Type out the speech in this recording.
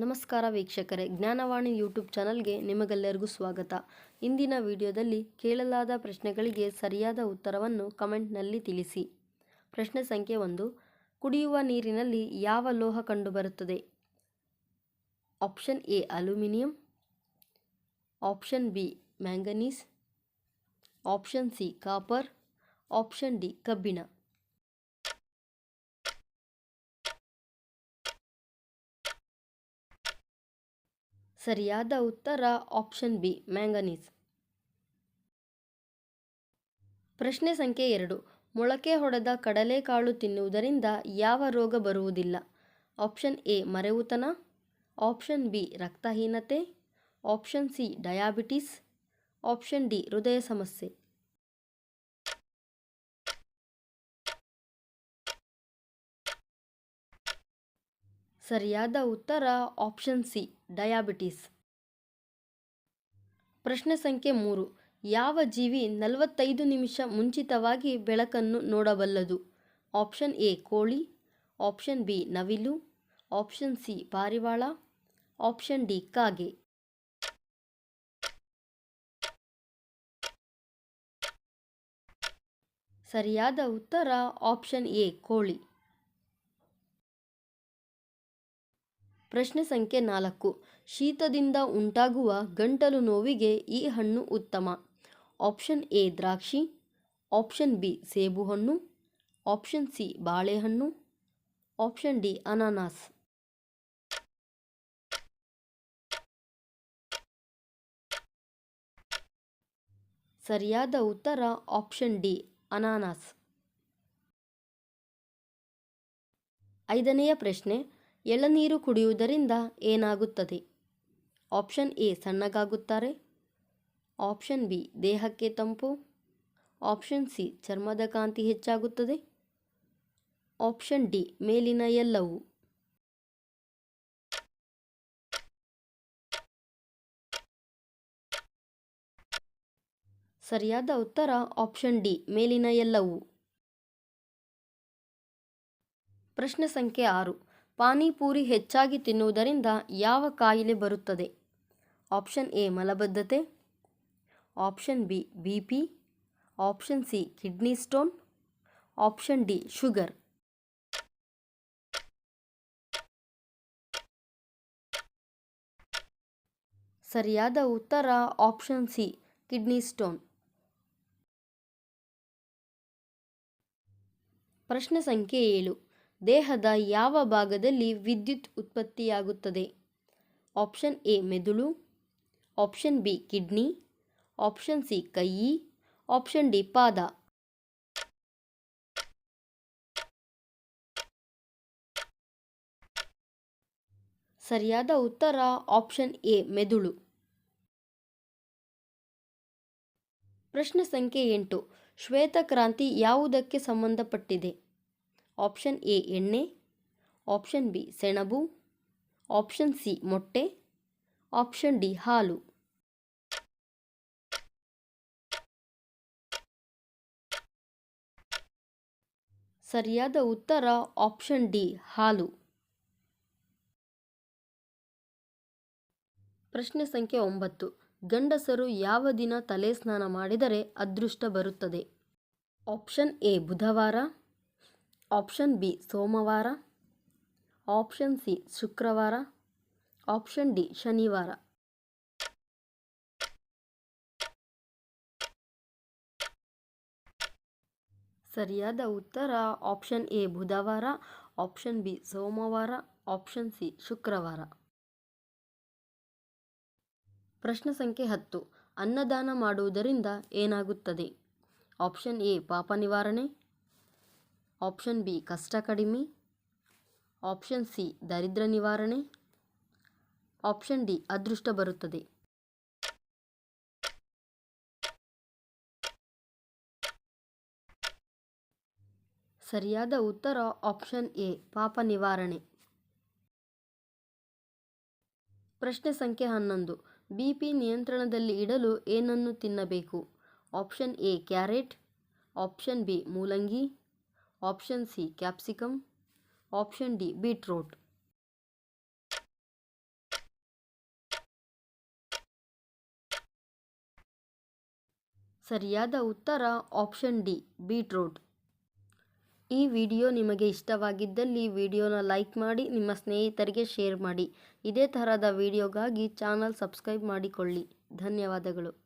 ನಮಸ್ಕಾರ ವೀಕ್ಷಕರೇ, ಜ್ಞಾನವಾಣಿ ಯೂಟ್ಯೂಬ್ ಚಾನಲ್ಗೆ ನಿಮಗೆಲ್ಲರಿಗೂ ಸ್ವಾಗತ. ಇಂದಿನ ವಿಡಿಯೋದಲ್ಲಿ ಕೇಳಲಾದ ಪ್ರಶ್ನೆಗಳಿಗೆ ಸರಿಯಾದ ಉತ್ತರವನ್ನು ಕಮೆಂಟ್ನಲ್ಲಿ ತಿಳಿಸಿ. ಪ್ರಶ್ನೆ ಸಂಖ್ಯೆ ಒಂದು, ಕುಡಿಯುವ ನೀರಿನಲ್ಲಿ ಯಾವ ಲೋಹ ಕಂಡುಬರುತ್ತದೆ? Option A, aluminium. Option B, manganese. Option C, copper. Option D, ಕಬ್ಬಿಣ. ಸರಿಯಾದ ಉತ್ತರ ಆಪ್ಷನ್ ಬಿ, ಮ್ಯಾಂಗನೀಸ್. ಪ್ರಶ್ನೆ ಸಂಖ್ಯೆ ಎರಡು, ಮೊಳಕೆ ಹೊಡೆದ ಕಡಲೆಕಾಳು ತಿನ್ನುವುದರಿಂದ ಯಾವ ರೋಗ ಬರುವುದಿಲ್ಲ? ಆಪ್ಷನ್ ಎ, ಮರೆವುತನ. ಆಪ್ಷನ್ ಬಿ, ರಕ್ತಹೀನತೆ. Option C, diabetes. Option D, ಹೃದಯ ಸಮಸ್ಯೆ. ಸರಿಯಾದ ಉತ್ತರ ಆಪ್ಷನ್ ಸಿ, ಡಯಾಬಿಟೀಸ್. ಪ್ರಶ್ನೆ ಸಂಖ್ಯೆ ಮೂರು, ಯಾವ ಜೀವಿ ನಲವತ್ತೈದು ನಿಮಿಷ ಮುಂಚಿತವಾಗಿ ಬೆಳಕನ್ನು ನೋಡಬಲ್ಲದು? ಆಪ್ಷನ್ ಎ, ಕೋಳಿ. ಆಪ್ಷನ್ ಬಿ, ನವಿಲು. ಆಪ್ಷನ್ ಸಿ, ಪಾರಿವಾಳ. ಆಪ್ಷನ್ ಡಿ, ಕಾಗೆ. ಸರಿಯಾದ ಉತ್ತರ ಆಪ್ಷನ್ ಎ, ಕೋಳಿ. ಪ್ರಶ್ನೆ ಸಂಖ್ಯೆ ನಾಲ್ಕು. ಶೀತದಿಂದ ಉಂಟಾಗುವ ಗಂಟಲು ನೋವಿಗೆ ಈ ಹಣ್ಣು ಉತ್ತಮ. ಆಪ್ಷನ್ ಎ ದ್ರಾಕ್ಷಿ, ಆಪ್ಷನ್ ಬಿ ಸೇಬು ಹಣ್ಣು, ಆಪ್ಷನ್ ಸಿ ಬಾಳೆಹಣ್ಣು ಆಪ್ಷನ್ ಡಿ ಅನಾನಸ್. ಸರಿಯಾದ ಉತ್ತರ ಆಪ್ಷನ್ ಡಿ ಅನಾನಸ್. ಐದನೆಯ ಪ್ರಶ್ನೆ ಎಳನೀರು ಕುಡಿಯುವುದರಿಂದ ಏನಾಗುತ್ತದೆ? ಆಪ್ಷನ್ ಎ, ಸಣ್ಣಗಾಗುತ್ತಾರೆ. ಆಪ್ಷನ್ ಬಿ, ದೇಹಕ್ಕೆ ತಂಪು. ಆಪ್ಷನ್ ಸಿ, ಚರ್ಮದ ಕಾಂತಿ ಹೆಚ್ಚಾಗುತ್ತದೆ. ಆಪ್ಷನ್ ಡಿ, ಮೇಲಿನ ಎಲ್ಲವೂ. ಸರಿಯಾದ ಉತ್ತರ, ಆಪ್ಷನ್ ಡಿ, ಮೇಲಿನ ಎಲ್ಲವೂ. ಪ್ರಶ್ನೆ ಸಂಖ್ಯೆ ಆರು. ಪಾನಿಪೂರಿ ಹೆಚ್ಚಾಗಿ ತಿನ್ನುವುದರಿಂದ ಯಾವ ಕಾಯಿಲೆ ಬರುತ್ತದೆ? ಆಪ್ಷನ್ ಎ, ಮಲಬದ್ಧತೆ. Option B B P. Option C, kidney stone. Option D, sugar. ಸರಿಯಾದ ಉತ್ತರ ಆಪ್ಷನ್ ಸಿ, ಕಿಡ್ನಿ ಸ್ಟೋನ್. ಪ್ರಶ್ನೆ ಸಂಖ್ಯೆ ಏಳು. ದೇಹದ ಯಾವ ಭಾಗದಲ್ಲಿ ವಿದ್ಯುತ್ ಉತ್ಪತ್ತಿಯಾಗುತ್ತದೆ? ಆಪ್ಷನ್ ಎ, ಮೆದುಳು. Option B, kidney. Option C, ಕೈ. ಆಪ್ಷನ್ ಡಿ, ಪಾದ. ಸರಿಯಾದ ಉತ್ತರ, ಆಪ್ಷನ್ ಎ, ಮೆದುಳು. ಪ್ರಶ್ನೆ ಸಂಖ್ಯೆ ಎಂಟು. ಶ್ವೇತಕ್ರಾಂತಿ ಯಾವುದಕ್ಕೆ ಸಂಬಂಧಪಟ್ಟಿದೆ? ಆಪ್ಷನ್ ಎ ಎಣ್ಣೆ. ಆಪ್ಷನ್ ಬಿ ಸೆಣಬು. ಆಪ್ಷನ್ ಸಿ ಮೊಟ್ಟೆ. ಆಪ್ಷನ್ ಡಿ ಹಾಲು. ಸರಿಯಾದ ಉತ್ತರ ಆಪ್ಷನ್ ಡಿ ಹಾಲು. ಪ್ರಶ್ನೆ ಸಂಖ್ಯೆ ಒಂಬತ್ತು. ಗಂಡಸರು ಯಾವ ದಿನ ತಲೆ ಸ್ನಾನ ಮಾಡಿದರೆ ಅದೃಷ್ಟ ಬರುತ್ತದೆ? ಆಪ್ಷನ್ ಎ ಬುಧವಾರ. ಆಪ್ಷನ್ ಬಿ ಸೋಮವಾರ. ಆಪ್ಷನ್ ಸಿ ಶುಕ್ರವಾರ. ಆಪ್ಷನ್ ಡಿ ಶನಿವಾರ. ಸರಿಯಾದ ಉತ್ತರ ಆಪ್ಷನ್ ಎ ಬುಧವಾರ. ಆಪ್ಷನ್ ಬಿ ಸೋಮವಾರ. ಆಪ್ಷನ್ ಸಿ ಶುಕ್ರವಾರ. ಪ್ರಶ್ನೆ ಸಂಖ್ಯೆ ಹತ್ತು. ಅನ್ನದಾನ ಮಾಡುವುದರಿಂದ ಏನಾಗುತ್ತದೆ? ಆಪ್ಷನ್ ಎ ಪಾಪ ನಿವಾರಣೆ. ಆಪ್ಷನ್ ಬಿ ಕಷ್ಟ ಕಡಿಮೆ ಆಪ್ಷನ್ ಸಿ ದರಿದ್ರ ನಿವಾರಣೆ ಆಪ್ಷನ್ ಡಿ ಅದೃಷ್ಟ ಬರುತ್ತದೆ ಸರಿಯಾದ ಉತ್ತರ ಆಪ್ಷನ್ ಎ ಪಾಪ ನಿವಾರಣೆ ಪ್ರಶ್ನೆ ಸಂಖ್ಯೆ ಹನ್ನೊಂದು ಬಿ ಪಿ ನಿಯಂತ್ರಣದಲ್ಲಿ ಇಡಲು ಏನನ್ನು ತಿನ್ನಬೇಕು option A carrot option B ಮೂಲಂಗಿ option C capsicum option D beetroot ಸರಿಯಾದ ಉತ್ತರ ಆಪ್ಷನ್ ಡಿ ಬೀಟ್ರೋಟ್ ಈ ವಿಡಿಯೋ ನಿಮಗೆ ಇಷ್ಟವಾಗಿದ್ದಲ್ಲಿ ವಿಡಿಯೋನ ಲೈಕ್ ಮಾಡಿ, ನಿಮ್ಮ ಸ್ನೇಹಿತರಿಗೆ ಶೇರ್ ಮಾಡಿ. ಇದೇ ತರಹದ ವಿಡಿಯೋಗಾಗಿ ಚಾನಲ್ ಸಬ್ಸ್ಕ್ರೈಬ್ ಮಾಡಿಕೊಳ್ಳಿ. ಧನ್ಯವಾದಗಳು.